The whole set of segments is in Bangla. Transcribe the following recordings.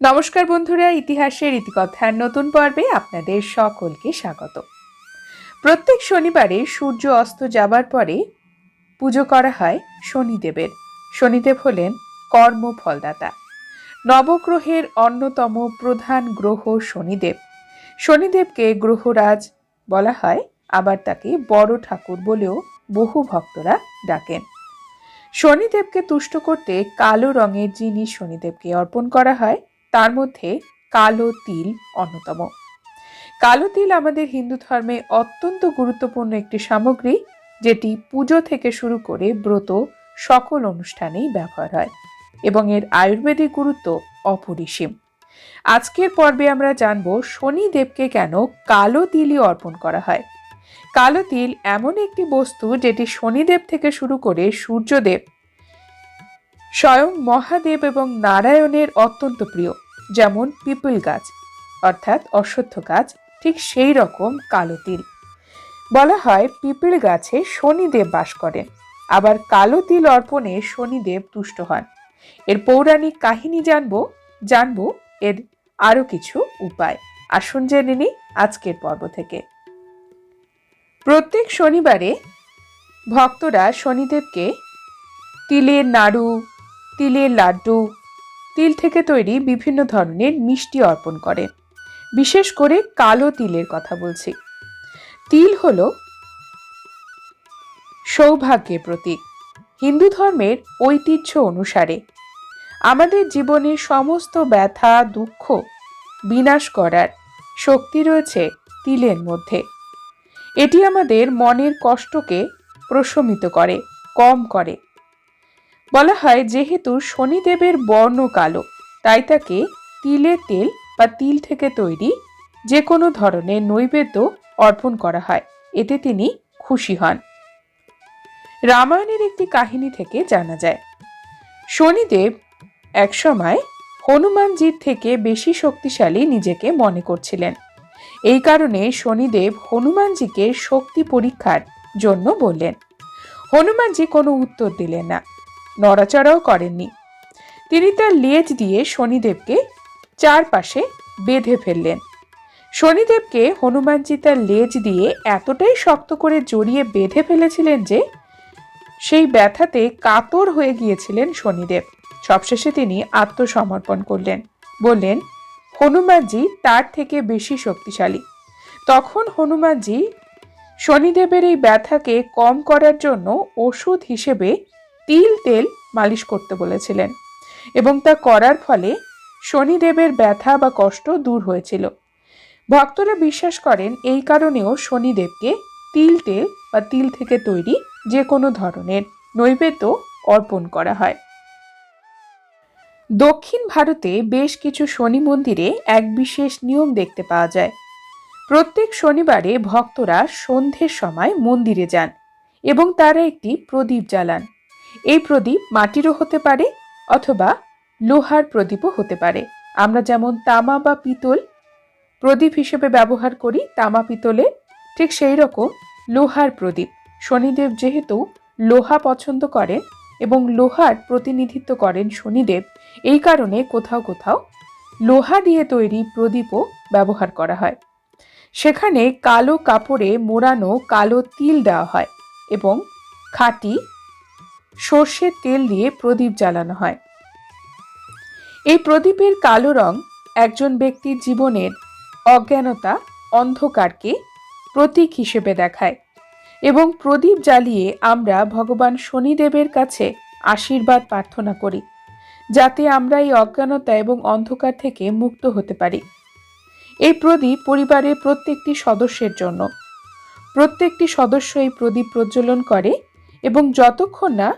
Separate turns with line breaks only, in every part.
নমস্কার বন্ধুরা, ইতিহাসের ইতিকথার নতুন পর্বে আপনাদের সকলকে স্বাগত। প্রত্যেক শনিবারে সূর্য অস্ত যাবার পরে পুজো করা হয় শনিদেবের। শনিদেব হলেন কর্ম ফলদাতা। নবগ্রহের অন্যতম প্রধান গ্রহ শনিদেব। শনিদেবকে গ্রহরাজ বলা হয়, আবার তাকে বড় ঠাকুর বলেও বহু ভক্তরা ডাকেন। শনিদেবকে তুষ্ট করতে কালো রঙের জিনিস শনিদেবকে অর্পণ করা হয় তার মধ্যে কালো তিল অন্যতম। কালো তিল আমাদের হিন্দু ধর্মে অত্যন্ত গুরুত্বপূর্ণ একটি সামগ্রী, যেটি পুজো থেকে শুরু করে ব্রত সকল অনুষ্ঠানেই ব্যবহার হয় এবং এর আয়ুর্বেদিক গুরুত্ব অপরিসীম। আজকের পর্বে আমরা জানব শনিদেবকে কেন কালো তিলই অর্পণ করা হয়। কালো তিল এমন একটি বস্তু যেটি শনিদেব থেকে শুরু করে সূর্যদেব স্বয়ং মহাদেব এবং নারায়ণের অত্যন্ত প্রিয়, যেমন পিপল গাছ, অর্থাৎ অশ্বত্থ গাছ, ঠিক সেই রকম কালো তিল। বলা হয় পিপল গাছে শনিদেব বাস করেন, আবার কালো তিল অর্পণে শনিদেব তুষ্ট হন। এর পৌরাণিক কাহিনী জানব জানব এর আরও কিছু উপায়। আসুন জেনে নিই আজকের পর্ব থেকে। প্রত্যেক শনিবারে ভক্তরা শনিদেবকে তিলের নাড়ু তিলের লাড্ডু। তিল থেকে তৈরি বিভিন্ন ধরনের মিষ্টি অর্পণ করে। বিশেষ করে কালো তিলের কথা বলছি। তিল হল সৌভাগ্যের প্রতীক। হিন্দু ধর্মের ঐতিহ্য অনুসারে আমাদের জীবনের সমস্ত ব্যথা, দুঃখ বিনাশ করার শক্তি রয়েছে তিলের মধ্যে। এটি আমাদের মনের কষ্টকে প্রশমিত করে, কম করে। বলা হয় যেহেতু শনিদেবের বর্ণ কালো, তাই তাকে তিলের তেল বা তিল থেকে তৈরি যে কোনো ধরনের নৈবেদ্য অর্পণ করা হয়। এতে তিনি খুশি হন। রামায়ণের একটি কাহিনী থেকে জানা যায়, শনিদেব একসময় হনুমানজির থেকে বেশি শক্তিশালী নিজেকে মনে করছিলেন। এই কারণে শনিদেব হনুমানজিকে শক্তি পরীক্ষার জন্য বললেন। হনুমানজি কোনো উত্তর দিলেন না। নড়াচড়াও করেননি। তিনি তার লেজ দিয়ে শনিদেবকে চারপাশে বেঁধে ফেললেন। শনিদেবকে হনুমানজি তার লেজ দিয়ে এতটাই শক্ত করে জড়িয়ে বেঁধে ফেলেছিলেন যে, সেই ব্যথাতে কাতর হয়ে গিয়েছিলেন শনিদেব। সবশেষে তিনি আত্মসমর্পণ করলেন। বললেন, হনুমানজি তার থেকে বেশি শক্তিশালী। তখন হনুমানজি শনিদেবের এই ব্যথাকে কম করার জন্য ওষুধ হিসেবে তিল তেল মালিশ করতে বলেছিলেন এবং তা করার ফলে শনিদেবের ব্যথা বা কষ্ট দূর হয়েছিল। ভক্তরা বিশ্বাস করেন এই কারণেও শনিদেবকে তিল তেল বা তিল থেকে তৈরি যে কোনো ধরনের নৈবেদ্য অর্পণ করা হয়। দক্ষিণ ভারতে বেশ কিছু শনি মন্দিরে এক বিশেষ নিয়ম দেখতে পাওয়া যায়। প্রত্যেক শনিবারে ভক্তরা সন্ধ্যের সময় মন্দিরে যান এবং তারা একটি প্রদীপ জ্বালান। এই প্রদীপ মাটিরও হতে পারে অথবা লোহার প্রদীপও হতে পারে। আমরা যেমন তামা বা পিতল প্রদীপ হিসেবে ব্যবহার করি, তামা পিতলে ঠিক সেই রকম লোহার প্রদীপ। শনিদেব যেহেতু লোহা পছন্দ করেন এবং লোহার প্রতিনিধিত্ব করেন শনিদেব, এই কারণে কোথাও কোথাও লোহা দিয়ে তৈরি প্রদীপও ব্যবহার করা হয়। সেখানে কালো কাপড়ে মোড়ানো কালো তিল দেওয়া হয় এবং খাঁটি সর্ষের তেল দিয়ে প্রদীপ জ্বালানো হয়। এই প্রদীপের কালো রং একজন ব্যক্তির জীবনের অজ্ঞানতা, অন্ধকারকে প্রতীক হিসেবে দেখায় এবং প্রদীপ জ্বালিয়ে আমরা ভগবান শনিদেবের কাছে আশীর্বাদ প্রার্থনা করি, যাতে আমরা এই অজ্ঞানতা এবং অন্ধকার থেকে মুক্ত হতে পারি। এই প্রদীপ পরিবারের প্রত্যেকটি সদস্যের জন্য। প্রত্যেকটি সদস্য এই প্রদীপ প্রজ্বলন করে এবং যতক্ষণ না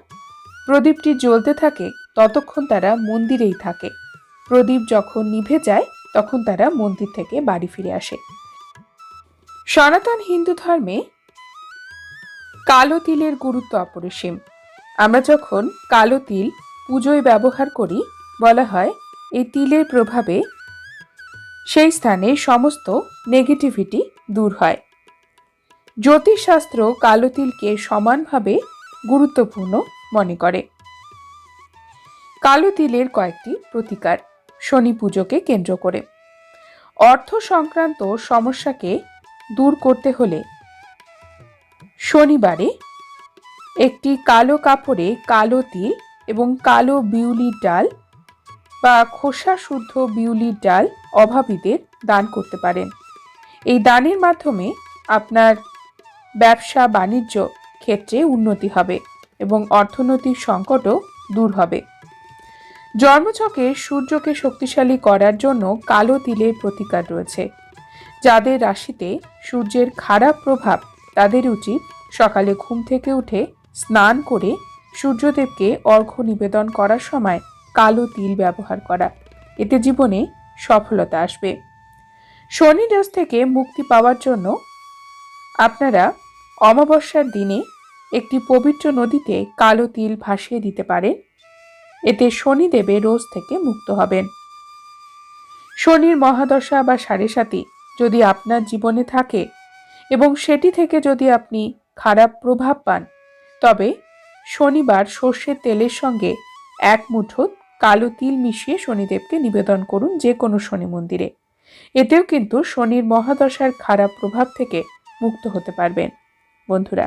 প্রদীপটি জ্বলতে থাকে, ততক্ষণ তারা মন্দিরেই থাকে। প্রদীপ যখন নিভে যায়, তখন তারা মন্দির থেকে বাড়ি ফিরে আসে। সনাতন হিন্দু ধর্মে কালো তিলের গুরুত্ব অপরিসীম। আমরা যখন কালো তিল পুজোয় ব্যবহার করি, বলা হয়, এই তিলের প্রভাবে সেই স্থানে সমস্ত নেগেটিভিটি দূর হয়। জ্যোতিষশাস্ত্র কালো তিলকে সমানভাবে গুরুত্বপূর্ণ মনে করে। কালো তিলের কয়েকটি প্রতিকার শনি পুজোকে কেন্দ্র করে। অর্থ সংক্রান্ত সমস্যাকে দূর করতে হলে শনিবারে একটি কালো কাপড়ে কালো তিল এবং কালো বিউলির ডাল বা খোসা শুদ্ধ বিউলির ডাল অভাবীদের দান করতে পারেন। এই দানের মাধ্যমে আপনার ব্যবসা বাণিজ্য ক্ষেত্রে উন্নতি হবে। এবং অর্থনৈতিক সংকটও দূর হবে। জন্মছকে সূর্যকে শক্তিশালী করার জন্য কালো তিলের প্রতিকার রয়েছে। যাদের রাশিতে সূর্যের খারাপ প্রভাব তাদের উচিত সকালে ঘুম থেকে উঠে স্নান করে সূর্যদেবকে অর্ঘ্য নিবেদন করার সময় কালো তিল ব্যবহার করা। এতে জীবনে সফলতা আসবে। শনি দোষ থেকে মুক্তি পাওয়ার জন্য আপনারা অমাবস্যার দিনে একটি পবিত্র নদীতে কালো তিল ভাসিয়ে দিতে পারে। এতে শনিদেবে রোজ থেকে মুক্ত হবেন। শনির মহাদশা বা সাড়ে সাতি যদি আপনার জীবনে থাকে এবং সেটি থেকে যদি আপনি খারাপ প্রভাব পান, তবে শনিবার সর্ষের তেলের সঙ্গে এক মুঠো কালো তিল মিশিয়ে শনিদেবকে নিবেদন করুন যে কোনো শনি মন্দিরে। এতেও কিন্তু শনির মহাদশার খারাপ প্রভাব থেকে মুক্ত হতে পারবেন। বন্ধুরা